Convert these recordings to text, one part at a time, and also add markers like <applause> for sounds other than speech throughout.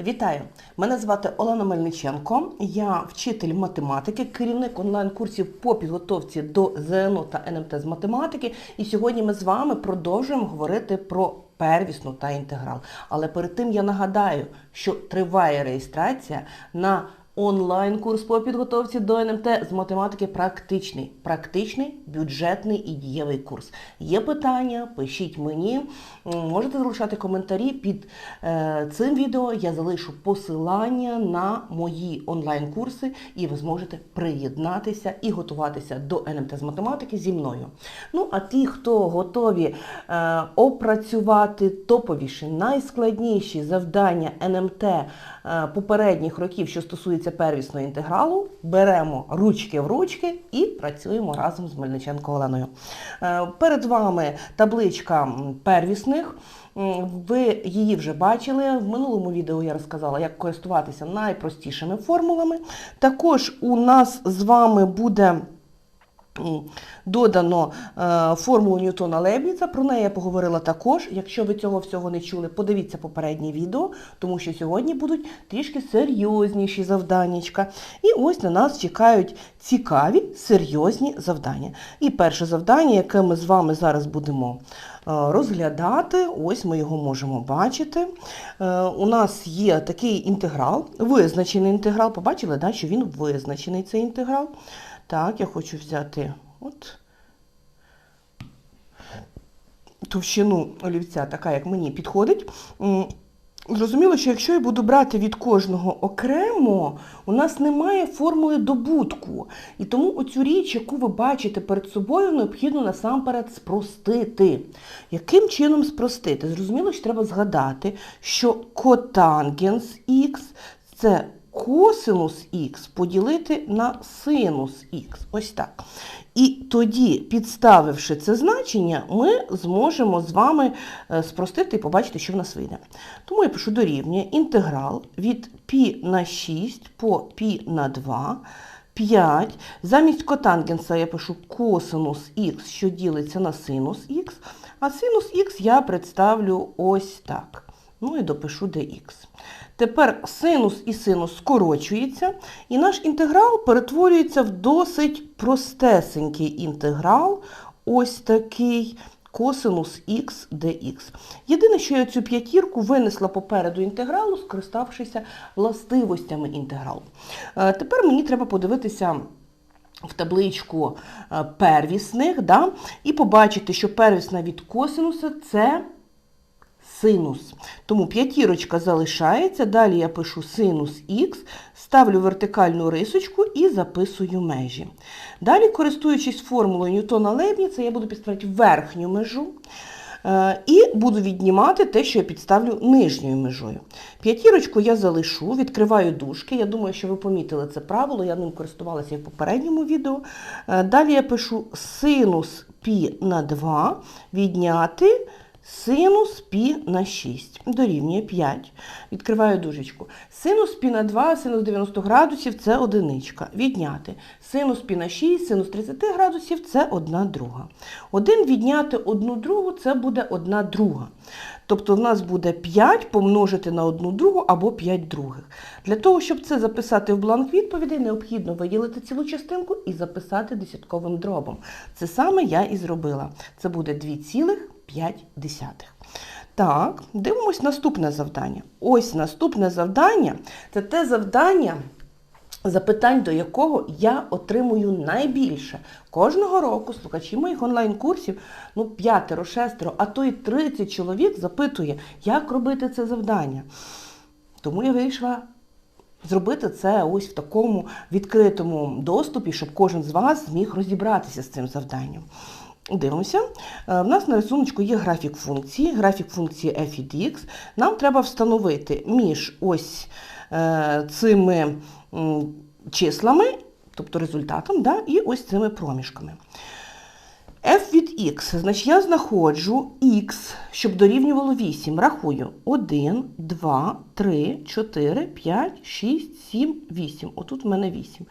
Вітаю! Мене звати Олена Мельниченко. Я вчитель математики, керівник онлайн-курсів по підготовці до ЗНО та НМТ з математики. І сьогодні ми з вами продовжуємо говорити про первісну та інтеграл. Але перед тим я нагадаю, що триває реєстрація на онлайн-курс по підготовці до НМТ з математики практичний. Практичний, бюджетний і дієвий курс. Є питання, пишіть мені. Можете залишати коментарі під е, цим відео. Я залишу посилання на мої онлайн-курси, і ви зможете приєднатися і готуватися до НМТ з математики зі мною. Ну, а ті, хто готові е, опрацювати топовіші, найскладніші завдання НМТ е, попередніх років, що стосується первісного інтегралу, беремо ручки в ручки і працюємо разом з Мельниченко Оленою. Е, Перед вами табличка первісних. Ви її вже бачили. В минулому відео я розказала, як користуватися найпростішими формулами. Також у нас з вами буде додано е, формулу Ньютона Лейбніца. Про неї я поговорила також. Якщо ви цього всього не чули, подивіться попереднє відео, тому що сьогодні будуть трішки серйозніші завданнячка. І ось на нас чекають цікаві, серйозні завдання. І перше завдання, яке ми з вами зараз будемо е, розглядати, ось ми його можемо бачити. Е, У нас є такий інтеграл, визначений інтеграл. Побачили, да, що він визначений цей інтеграл. Так, я хочу взяти от товщину олівця, така, як мені підходить. Зрозуміло, що якщо я буду брати від кожного окремо, у нас немає формули добутку. І тому оцю річ, яку ви бачите перед собою, необхідно насамперед спростити. Яким чином спростити? Зрозуміло, що треба згадати, що котангенс х це косинус х поділити на синус х. Ось так. І тоді, підставивши це значення, ми зможемо з вами е, спростити і побачити, що в нас вийде. Тому я пишу дорівнює інтеграл від π на 6 по π на 2. 5. Замість котангенса я пишу косинус х, що ділиться на синус х, а синус х я представлю ось так. Ну і допишу dx. Тепер синус і синус скорочується, і наш інтеграл перетворюється в досить простесенький інтеграл, ось такий косинус х dx. Єдине, що я цю п'ятірку винесла попереду інтегралу, скориставшися властивостями інтегралу. Е, Тепер мені треба подивитися в табличку е, первісних, да, і побачити, що первісна від косинуса це синус. Тому п'ятірочка залишається, далі я пишу синус х, ставлю вертикальну рисочку і записую межі. Далі, користуючись формулою Ньютона Лейбніца, я буду підставляти верхню межу. е, І буду віднімати те, що я підставлю нижньою межою. П'ятірочку я залишу, відкриваю дужки. Я думаю, що ви помітили це правило, я ним користувалася і в попередньому відео. Е, Далі я пишу синус π на 2 відняти Синус пі на 6 дорівнює 5. Відкриваю дужечку. Синус пі на 2, синус 90 градусів це одиничка. Відняти. Синус пі на 6, синус 30 градусів це 1 друга. 1 відняти 1 другу це буде 1 друга. Тобто в нас буде 5 помножити на 1 другу або 5 других. Для того, щоб це записати в бланк відповідей, необхідно виділити цілу частинку і записати десятковим дробом. Це саме я і зробила. Це буде 2,5. Так, дивимось наступне завдання. Ось наступне завдання це те завдання, запитань до якого я отримую найбільше. Кожного року слухачі моїх онлайн-курсів, ну, п'ятеро, шестеро, а то й 30 чоловік запитує, як робити це завдання. Тому я вирішила зробити це ось в такому відкритому доступі, щоб кожен з вас зміг розібратися з цим завданням. Дивимося. Е, В нас на рисунку є графік функції, графік функції f від x. Нам треба встановити між ось е, цими числами, тобто результатом, да, і ось цими проміжками. F від x, значить я знаходжу x, щоб дорівнювало 8. Рахую 1, 2, 3, 4, 5, 6, 7, 8. Отут в мене 8.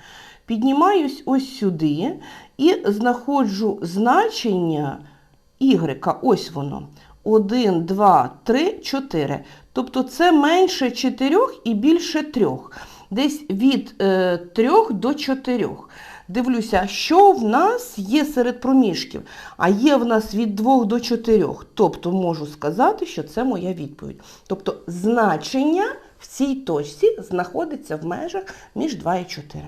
Піднімаюсь ось сюди і знаходжу значення y, ось воно. 1, 2, 3, 4. Тобто це менше 4 і більше 3. Десь від е, 3 до 4. Дивлюся, що в нас є серед проміжків, а є в нас від 2 до 4. Тобто можу сказати, що це моя відповідь. Тобто значення в цій точці знаходиться в межах між 2 і 4.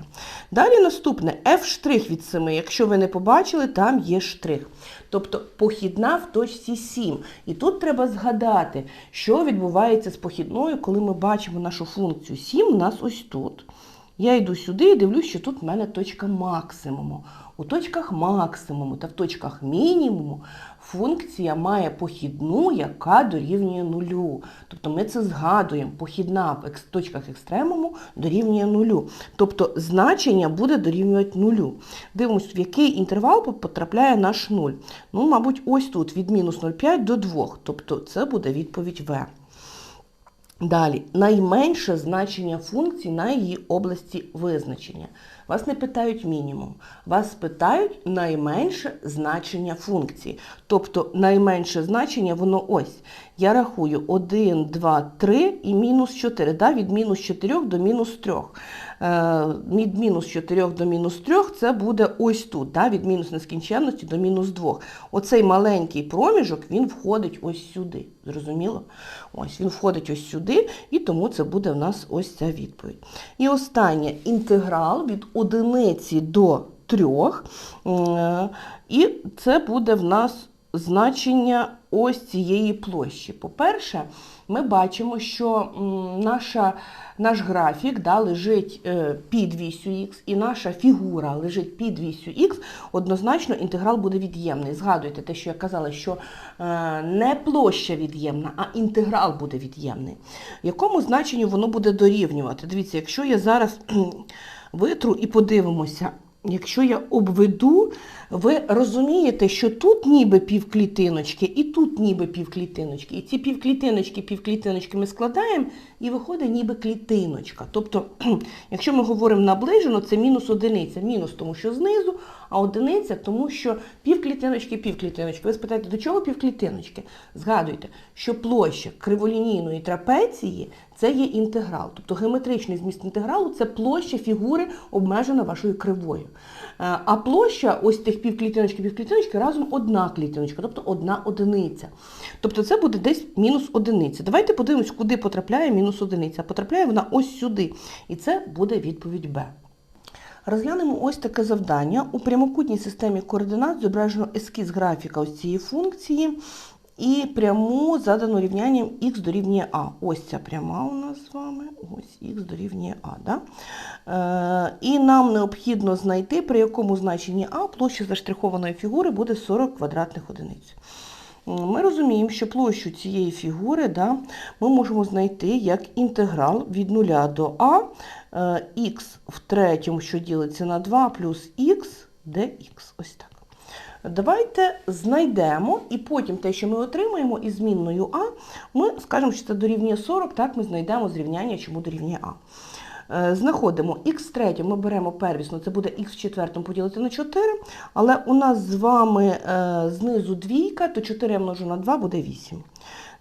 Далі наступне F' від 7. Якщо ви не побачили, там є штрих. Тобто похідна в точці 7. І тут треба згадати, що відбувається з похідною, коли ми бачимо нашу функцію 7 у нас ось тут. Я йду сюди і дивлюсь, що тут в мене точка максимуму. У точках максимуму та в точках мінімуму функція має похідну, яка дорівнює нулю. Тобто ми це згадуємо. Похідна в точках екстремуму дорівнює нулю. Тобто значення буде дорівнювати нулю. Дивимось, в який інтервал потрапляє наш нуль. Ну, мабуть, ось тут від мінус 0,5 до 2. Тобто це буде відповідь В. Далі, найменше значення функції на її області визначення. Вас не питають мінімум, вас питають найменше значення функції. Тобто найменше значення воно ось. Я рахую 1, 2, 3 і мінус 4. Да? Від мінус 4 до мінус 3. Е, від мінус 4 до мінус 3 це буде ось тут, да? від мінус нескінченності до мінус 2. Оцей маленький проміжок, він входить ось сюди. Зрозуміло? Ось він входить ось сюди, і тому це буде в нас ось ця відповідь. І останнє інтеграл від одиниці до 3. Е, І це буде в нас значення ось цієї площі. По-перше, ми бачимо, що наша, наш графік да, лежить е, під вісю х, і наша фігура лежить під вісю х, однозначно інтеграл буде від'ємний. Згадуйте те, що я казала, що е, не площа від'ємна, а інтеграл буде від'ємний. Якому значенню воно буде дорівнювати? Дивіться, якщо я зараз витру і подивимося, Якщо я обведу, ви розумієте, що тут ніби півклітиночки, і тут ніби півклітиночки. І ці півклітиночки, півклітиночки ми складаємо, і виходить ніби клітиночка. Тобто, <clears throat> якщо ми говоримо наближено, це мінус одиниця. Мінус, тому що знизу, а одиниця, тому що півклітиночки, півклітиночки. Ви спитаєте, до чого півклітиночки? Згадуйте, що площа криволінійної трапеції це є інтеграл. Тобто геометричний зміст інтегралу це площа фігури, обмежена вашою кривою. Е, А площа ось тих півклітиночки, півклітиночки разом одна клітиночка, тобто одна одиниця. Тобто це буде десь мінус одиниця. Давайте подивимось, куди потрапляє мінус одиниця. Потрапляє вона ось сюди. І це буде відповідь Б. Розглянемо ось таке завдання. У прямокутній системі координат зображено ескіз графіка ось цієї функції і пряму задану рівнянням х дорівнює А. Ось ця пряма у нас з вами, ось х дорівнює А. Да? Е, і нам необхідно знайти, при якому значенні А площа заштрихованої фігури буде 40 квадратних одиниць. Ми розуміємо, що площу цієї фігури да, ми можемо знайти як інтеграл від 0 до А, е, х в третьому, що ділиться на 2, плюс х dx. Ось так. Давайте знайдемо, і потім те, що ми отримаємо із змінною А, ми скажемо, що це дорівнює 40, так ми знайдемо зрівняння, чому дорівнює А. Е, Знаходимо х третьому, ми беремо первісно, це буде х в четвертому поділити на 4, але у нас з вами е, знизу двійка, то 4 я множу на 2 буде 8.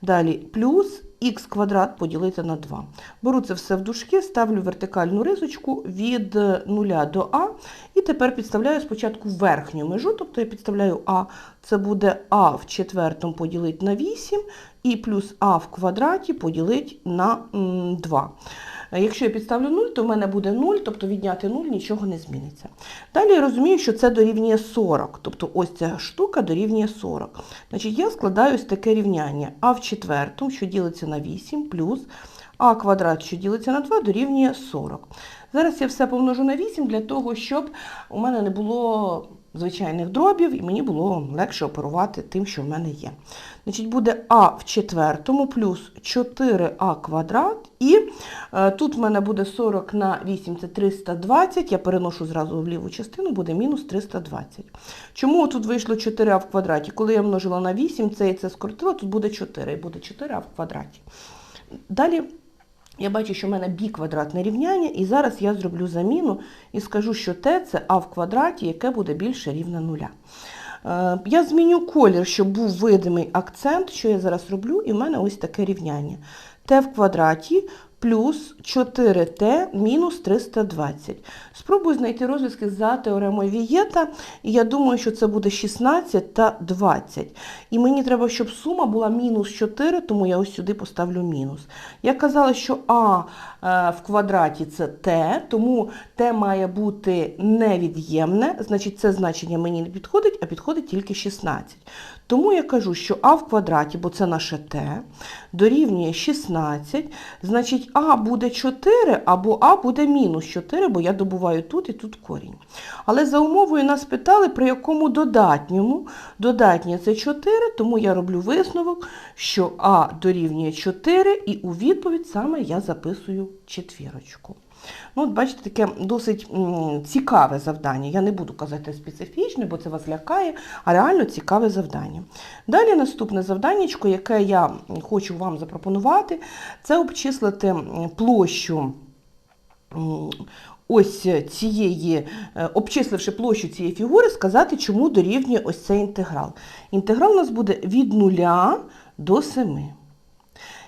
Далі плюс х квадрат поділити на 2. Беру це все в дужки, ставлю вертикальну рисочку від 0 до А, тепер підставляю спочатку верхню межу, тобто я підставляю А, це буде А в четвертому поділити на 8, і плюс А в квадраті поділити на 2. Якщо я підставлю 0, то в мене буде 0, тобто відняти 0 нічого не зміниться. Далі я розумію, що це дорівнює 40, тобто ось ця штука дорівнює 40. Значить, я складаю ось таке рівняння. А в четвертому, що ділиться на 8, плюс а квадрат, що ділиться на 2, дорівнює 40. Зараз я все помножу на 8 для того, щоб у мене не було звичайних дробів, і мені було легше оперувати тим, що в мене є. Значить, буде а в четвертому плюс 4а квадрат, і е, тут в мене буде 40 на 8, це 320, я переношу зразу в ліву частину, буде мінус 320. Чому тут вийшло 4а в квадраті? Коли я множила на 8, це і це скоротила, тут буде 4, і буде 4а в квадраті. Далі я бачу, що в мене біквадратне рівняння, і зараз я зроблю заміну і скажу, що Т – це а в квадраті, яке буде більше рівне нуля. Е, Я зміню колір, щоб був видимий акцент, що я зараз роблю, і в мене ось таке рівняння. Т в квадраті плюс 4t мінус 320. Спробую знайти розв'язки за теоремою Вієта, і я думаю, що це буде 16 та 20. І мені треба, щоб сума була мінус 4, тому я ось сюди поставлю мінус. Я казала, що а в квадраті це t, тому t має бути невід'ємне, значить це значення мені не підходить, а підходить тільки 16. Тому я кажу, що а в квадраті, бо це наше t, дорівнює 16, значить а буде 4 або а буде мінус 4, бо я добуваю тут і тут корінь. Але за умовою нас питали, при якому додатньому. Додатнє це 4, тому я роблю висновок, що а дорівнює 4, і у відповідь саме я записую четвірочку. Ну, от бачите, таке досить цікаве завдання. Я не буду казати специфічне, бо це вас лякає, а реально цікаве завдання. Далі наступне завданнячко, яке я хочу вам запропонувати, це обчислити площу. Ось цієї, е, обчисливши площу цієї фігури, сказати, чому дорівнює ось цей інтеграл. Інтеграл у нас буде від 0 до 7.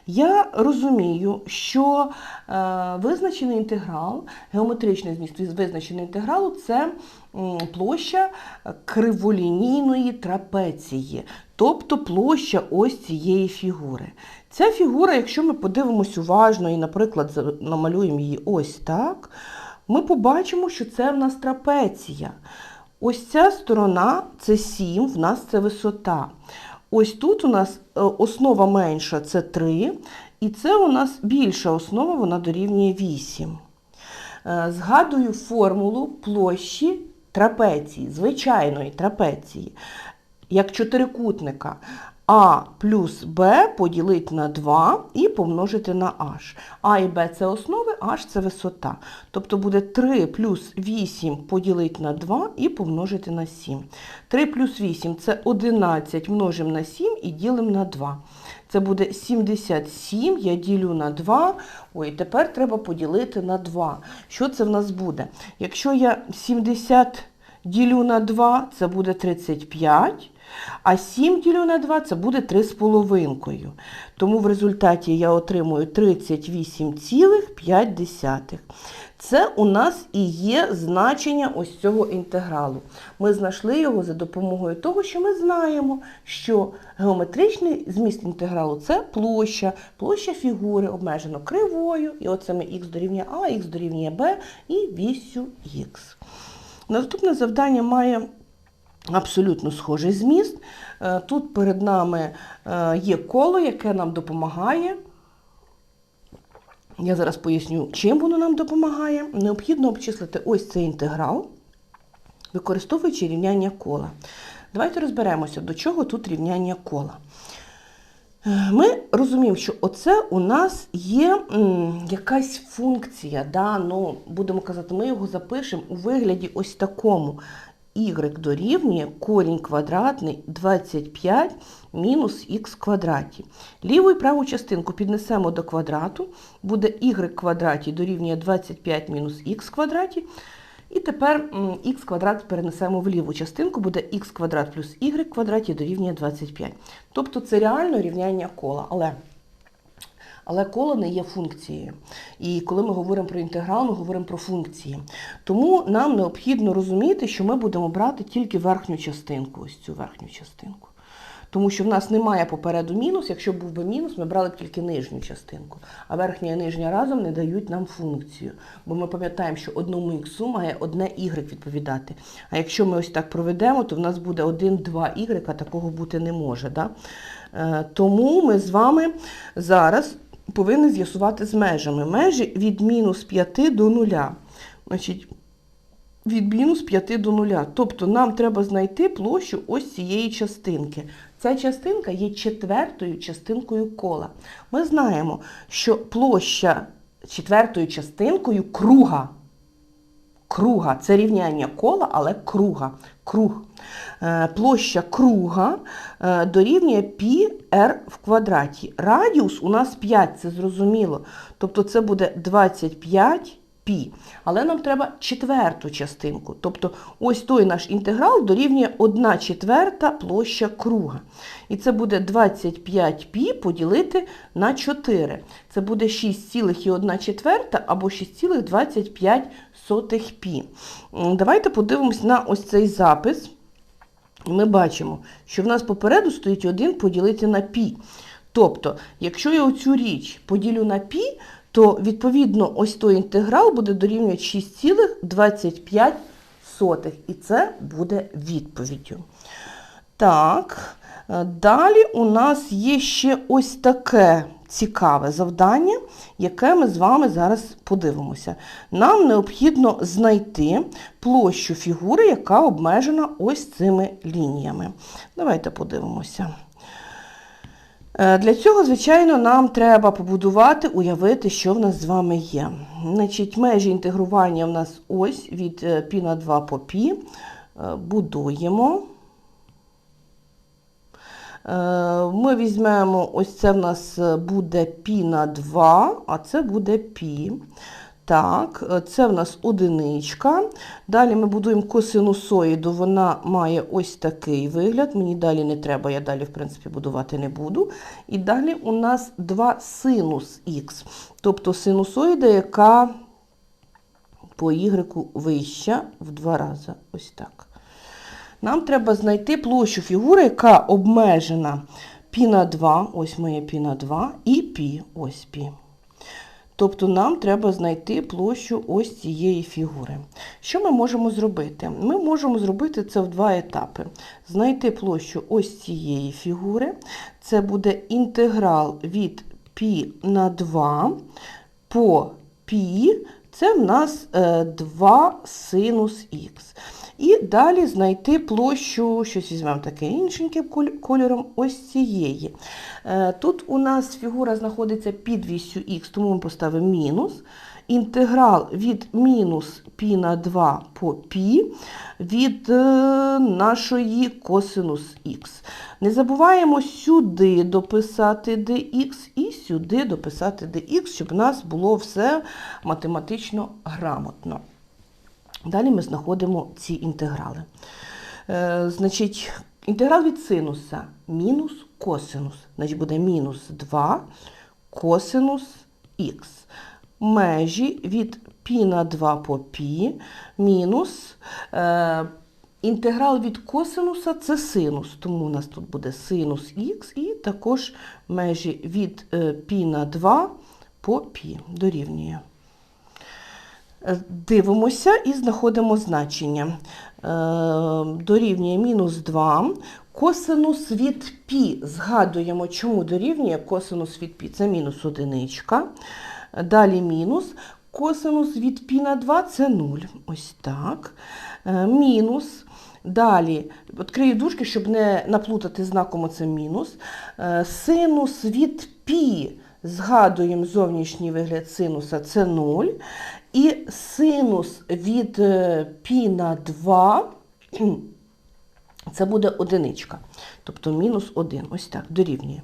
Я розумію, що е, визначений інтеграл, геометричний зміст від визначеного інтегралу це площа криволінійної трапеції, тобто площа ось цієї фігури. Ця фігура, якщо ми подивимось уважно і, наприклад, намалюємо її ось так, ми побачимо, що це в нас трапеція. Ось ця сторона це 7, в нас це висота. Ось тут у нас е, основа менша це 3, і це у нас більша основа, вона дорівнює 8. Е, Згадую формулу площі трапеції, звичайної трапеції, як чотирикутника. А плюс Б поділити на 2 і помножити на H. А і Б це основи, H це висота. Тобто буде 3 плюс 8 поділити на 2 і помножити на 7. 3 плюс 8 це 11 множимо на 7 і ділимо на 2. Це буде 77, я ділю на 2. Ой, тепер треба поділити на 2. Що це в нас буде? Якщо я 70 ділю на 2, це буде 35. А 7 ділю на 2 це буде 3,5. Тому в результаті я отримую 38,5. Це у нас і є значення ось цього інтегралу. Ми знайшли його за допомогою того, що ми знаємо, що геометричний зміст інтегралу це площа, площа фігури обмежено кривою, і оце ми х дорівнює А, х дорівнює Б і вісю х. Наступне завдання має абсолютно схожий зміст. Е, Тут перед нами е, є коло, яке нам допомагає. Я зараз поясню, чим воно нам допомагає. Необхідно обчислити ось цей інтеграл, використовуючи рівняння кола. Давайте розберемося, до чого тут рівняння кола. Е, Ми розуміємо, що оце у нас є якась функція, да? ну, будемо казати, ми його запишемо у вигляді ось такому. Y дорівнює корінь квадратний 25 мінус х квадраті. Ліву і праву частинку піднесемо до квадрату, буде y квадраті дорівнює 25 мінус х квадраті. І тепер х квадрат перенесемо в ліву частинку, буде х квадрат плюс y квадраті дорівнює 25. Тобто це реально рівняння кола. Але але коло не є функцією. І коли ми говоримо про інтеграл, ми говоримо про функції. Тому нам необхідно розуміти, що ми будемо брати тільки верхню частинку, ось цю верхню частинку. Тому що в нас немає попереду мінус. Якщо був би мінус, ми брали б тільки нижню частинку. А верхня і нижня разом не дають нам функцію. Бо ми пам'ятаємо, що одному х має одне y відповідати. А якщо ми ось так проведемо, то в нас буде 1, 2 y, а такого бути не може. Да? Е, Тому ми з вами зараз повинні з'ясувати з межами. Межі від мінус 5 до 0. Значить, від мінус 5 до 0. Тобто нам треба знайти площу ось цієї частинки. Ця частинка є четвертою частинкою кола. Ми знаємо, що площа четвертою частинкою круга. Круга це рівняння кола, але круга. Круг. Е, Площа круга е, дорівнює π r в квадраті. Радіус у нас 5, це зрозуміло. Тобто це буде 25 пі. Але нам треба четверту частинку. Тобто ось той наш інтеграл дорівнює 1 четверта площа круга. І це буде 25 пі поділити на 4. Це буде 6,1 четверта або 6,25 пі. Давайте подивимось на ось цей запис. Ми бачимо, що в нас попереду стоїть 1 поділити на пі. Тобто, якщо я оцю річ поділю на пі, то відповідно ось той інтеграл буде дорівнювати 6,25. І це буде відповіддю. Так, далі у нас є ще ось таке цікаве завдання, яке ми з вами зараз подивимося. Нам необхідно знайти площу фігури, яка обмежена ось цими лініями. Давайте подивимося. Е, Для цього, звичайно, нам треба побудувати, уявити, що в нас з вами є. Значить, межі інтегрування в нас ось від е, π на 2 по π. Е, Будуємо. Е, Ми візьмемо, ось це в нас буде π на 2, а це буде π. Так, це в нас одиничка. Далі ми будуємо косинусоїду, вона має ось такий вигляд. Мені далі не треба, я далі, в принципі, будувати не буду. І далі у нас 2 синус х, тобто синусоїда, яка по y вища в два рази. Ось так. Нам треба знайти площу фігури, яка обмежена пі на 2, ось моє пі на 2, і пі, ось пі. Тобто нам треба знайти площу ось цієї фігури. Що ми можемо зробити? Ми можемо зробити це в два етапи. Знайти площу ось цієї фігури. Це буде інтеграл від пі на 2 по пі. Це в нас е, 2 синус х. І далі знайти площу, щось візьмемо таке іншеньким кольором, ось цієї. Е, Тут у нас фігура знаходиться під вісю х, тому ми поставимо мінус. Інтеграл від мінус π на 2 по π від е, нашої косинус х. Не забуваємо сюди дописати dx і сюди дописати dx, щоб у нас було все математично грамотно. Далі ми знаходимо ці інтеграли. Е, Значить, інтеграл від синуса мінус косинус. Значить, буде мінус 2 косинус х. Межі від пі на 2 по пі мінус е, інтеграл від косинуса це синус, тому у нас тут буде синус х і також межі від е, пі на 2 по пі дорівнює. Е, дивимося і знаходимо значення. Е, дорівнює мінус 2. Косинус від пі. Згадуємо, чому дорівнює косинус від пі. Це мінус одиничка. Далі мінус. Косинус від пі на 2 це 0. Ось так. Е, мінус. Далі, відкрию дужки, щоб не наплутати знаком оце мінус. Синус від пі. Згадуємо зовнішній вигляд синуса це 0. І синус від е, π на 2 <clears throat> це буде одиничка. Тобто мінус 1. Ось так, дорівнює.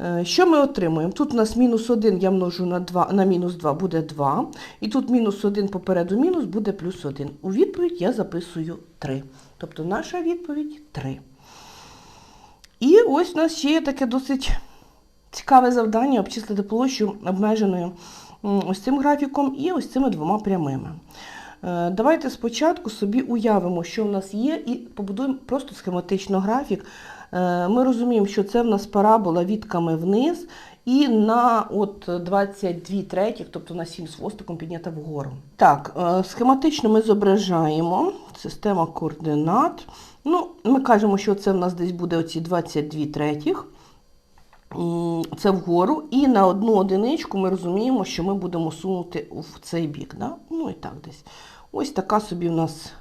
Е, Що ми отримуємо? Тут у нас мінус 1 я множу на 2, на мінус 2 буде 2. І тут мінус 1 попереду мінус буде плюс 1. У відповідь я записую 3. Тобто наша відповідь 3. І ось у нас ще є таке досить цікаве завдання обчислити площу обмеженою ось цим графіком і ось цими двома прямими. Е, Давайте спочатку собі уявимо, що в нас є, і побудуємо просто схематично графік. Е, Ми розуміємо, що це в нас парабола вітками вниз і на от 22 третіх, тобто на 7 з хвостиком піднята вгору. Так, е, схематично ми зображаємо система координат. Ну, Ми кажемо, що це в нас десь буде оці 22 третіх. Це вгору, і на одну одиничку ми розуміємо, що ми будемо сунути в цей бік. Да? Ну і так десь. Ось така собі в нас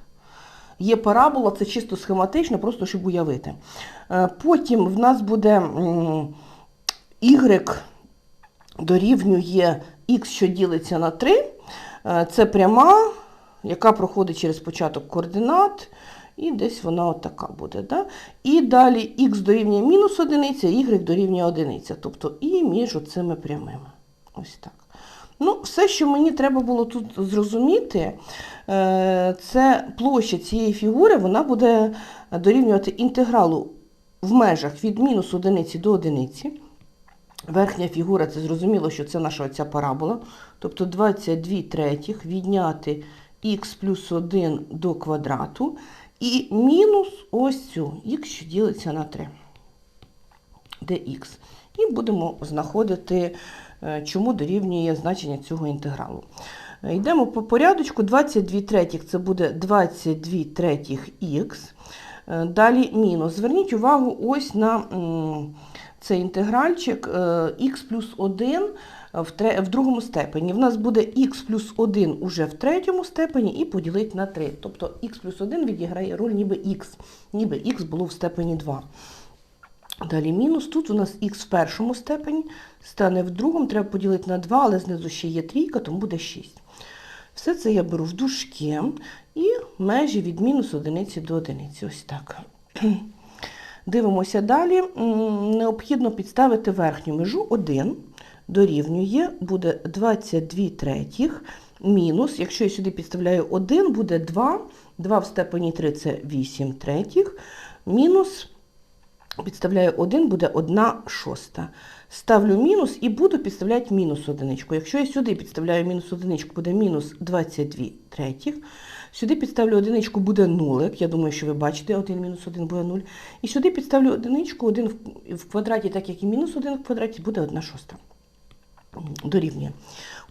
є парабола, це чисто схематично, просто щоб уявити. Е, Потім в нас буде y дорівнює x, що ділиться на 3. Е, Це пряма, яка проходить через початок координат. І десь вона отака буде. Да? І далі х дорівнює мінус одиниця, y дорівнює одиниця. Тобто і між оцими прямими. Ось так. Ну, все, що мені треба було тут зрозуміти, е, це площа цієї фігури, вона буде дорівнювати інтегралу в межах від мінус одиниці до одиниці. Верхня фігура, це зрозуміло, що це наша оця парабола. Тобто 22 третіх відняти х плюс 1 до квадрату і мінус ось цю х, що ділиться на 3 dx. І будемо знаходити, е, чому дорівнює значення цього інтегралу. Е, Йдемо по порядочку. 22 третіх це буде 22 третіх х. Е, Далі мінус. Зверніть увагу ось на цей інтегральчик х плюс 1 в, в другому степені. В нас буде х плюс 1 уже в третьому степені і поділити на 3. Тобто х плюс 1 відіграє роль ніби х, ніби х було в степені 2. Далі мінус. Тут у нас х в першому степені, стане в другому, треба поділити на 2, але знизу ще є трійка, тому буде 6. Все це я беру в дужки і межі від мінус одиниці до одиниці. Ось так. Дивимося далі. Необхідно підставити верхню межу 1 дорівнює, буде 22 третіх мінус, якщо я сюди підставляю 1, буде 2, 2 в степені 3 це 8 третіх, мінус підставляю 1, буде 1 шоста. Ставлю мінус і буду підставляти мінус одиничку. Якщо я сюди підставляю мінус одиничку, буде мінус 22 третіх. Сюди підставлю одиничку, буде нулик. Я думаю, що ви бачите, 1 мінус 1 буде 0. І сюди підставлю одиничку, 1 в- квадраті, так як і мінус 1 в квадраті, буде 1 шоста. Дорівнює.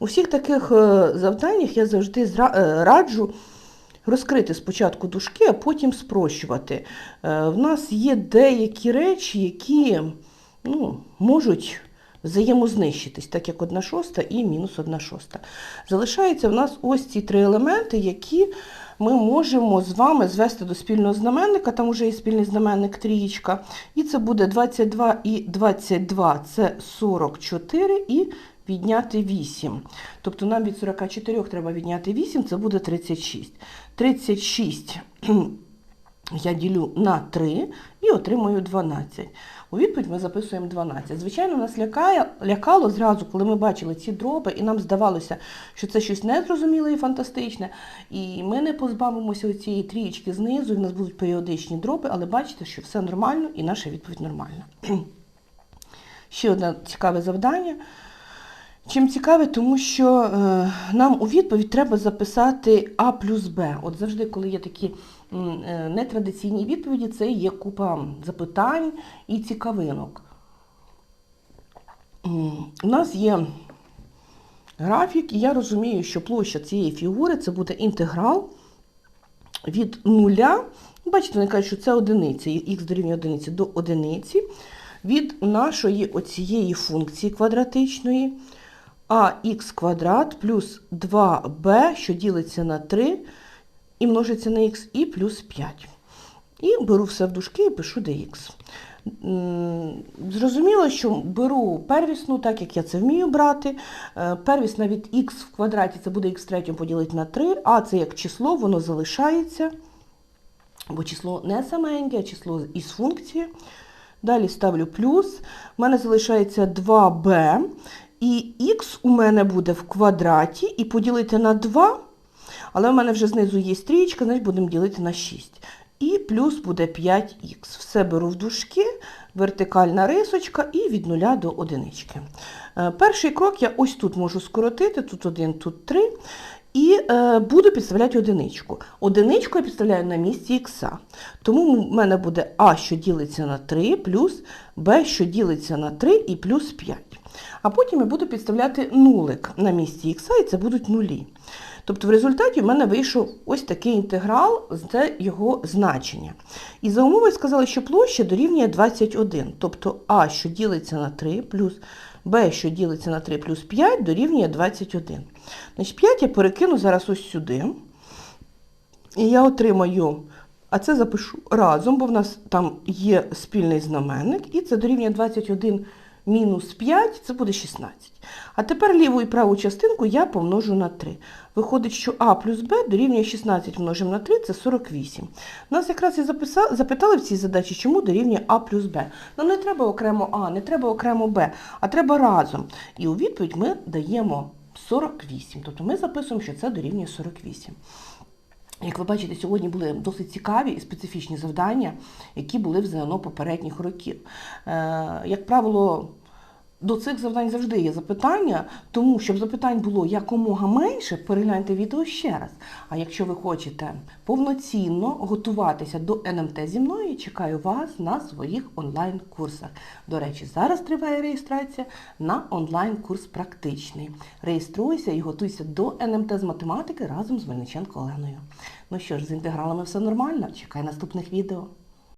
У всіх таких е, завданнях я завжди е, раджу розкрити спочатку дужки, а потім спрощувати. Е, В нас є деякі речі, які ну, можуть взаємознищитись, так як 1 шоста і мінус 1 шоста. Залишаються в нас ось ці три елементи, які ми можемо з вами звести до спільного знаменника, там вже є спільний знаменник трієчка. І це буде 22 і 22 це 44 і відняти 8. Тобто нам від 44 треба відняти 8, це буде 36. 36 <clears throat> я ділю на 3 і отримую 12. У відповідь ми записуємо 12. Звичайно, нас лякає, лякало зразу, коли ми бачили ці дроби, і нам здавалося, що це щось незрозуміле і фантастичне. І ми не позбавимося цієї трієчки знизу, і в нас будуть періодичні дроби, але бачите, що все нормально і наша відповідь нормальна. <clears throat> Ще одне цікаве завдання. Чим цікаве, тому що е, нам у відповідь треба записати А плюс Б. От завжди, коли є такі нетрадиційні відповіді, це є купа запитань і цікавинок. У нас є графік, і я розумію, що площа цієї фігури це буде інтеграл від нуля. Бачите, вони кажуть, що це одиниця, х дорівнює одиниці до одиниці від нашої оцієї функції квадратичної ax квадрат плюс 2b, що ділиться на 3 і множиться на х, і плюс 5. І беру все в дужки і пишу dx. Зрозуміло, що беру первісну, так як я це вмію брати. Е, Первісна від х в квадраті це буде х третьому поділити на 3, а це як число, воно залишається, бо число не саменьке, а число із функції. Далі ставлю плюс. У мене залишається 2b. І х у мене буде в квадраті і поділити на 2. Але в мене вже знизу є стрічка, значить будемо ділити на 6. І плюс буде 5х. Все беру в дужки, вертикальна рисочка і від 0 до одинички. Е, Перший крок я ось тут можу скоротити, тут 1, тут 3. І е, буду підставляти одиничку. Одиничку я підставляю на місці х. Тому в мене буде а, що ділиться на 3, плюс b, що ділиться на 3 і плюс 5. А потім я буду підставляти нулик на місці х, і це будуть нулі. Тобто в результаті в мене вийшов ось такий інтеграл, це його значення. І за умови сказали, що площа дорівнює 21. Тобто а, що ділиться на 3, плюс b, що ділиться на 3 плюс 5, дорівнює 21. Значить, 5 я перекину зараз ось сюди. І я отримаю, а це запишу разом, бо в нас там є спільний знаменник, і це дорівнює 21 мінус 5, це буде 16. А тепер ліву і праву частинку я помножу на 3. Виходить, що а плюс b дорівнює 16 множимо на 3, це 48. Нас якраз і запитали в цій задачі, чому дорівнює а плюс b. Нам не треба окремо а, не треба окремо b, а треба разом. І у відповідь ми даємо 48. Тобто ми записуємо, що це дорівнює 48. Як ви бачите, сьогодні були досить цікаві і специфічні завдання, які були в ЗНО попередніх років. Е, як правило, до цих завдань завжди є запитання, тому щоб запитань було якомога менше, перегляньте відео ще раз. А якщо ви хочете повноцінно готуватися до НМТ зі мною, чекаю вас на своїх онлайн-курсах. До речі, зараз триває реєстрація на онлайн-курс практичний. Реєструйся і готуйся до НМТ з математики разом з Мельниченко Оленою. Ну що ж, з інтегралами все нормально. Чекай наступних відео.